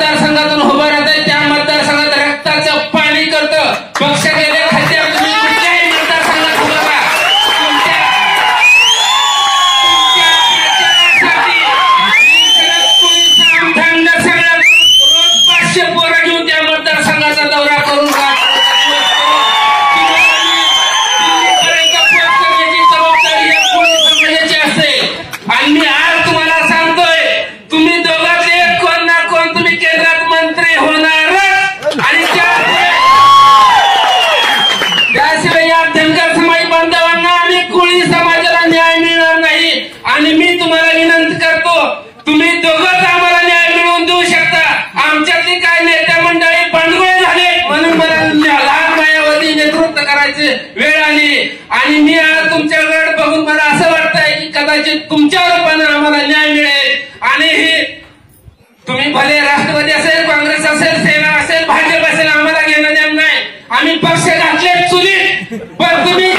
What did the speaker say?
मतदारसंघातून उभं राहतंय. त्या मतदारसंघात रक्ताचं पाणी करतं. पक्ष गेले खात्या कुठल्याही मतदारसंघात उभं राहा. पोरं घेऊन त्या मतदारसंघाचा दौरा करून तुम्ही दोघंच आम्हाला न्याय मिळवून देऊ शकता. आमच्यातली काय नेत्या मंडळी पांडुळे झाले म्हणून मला लहान मायावती नेतृत्व करायची वेळ आली. आणि मी आज तुमच्याकडे बघून मला असं वाटतंय की कदाचित तुमच्या रूपाने आम्हाला न्याय मिळेल. आणि हे तुम्ही भले राष्ट्रवादी असेल काँग्रेस असेल सेना असेल भाजप असेल आम्हाला घेणं देणं नाही. आम्ही पक्ष घातले चुलीत. पण तुम्ही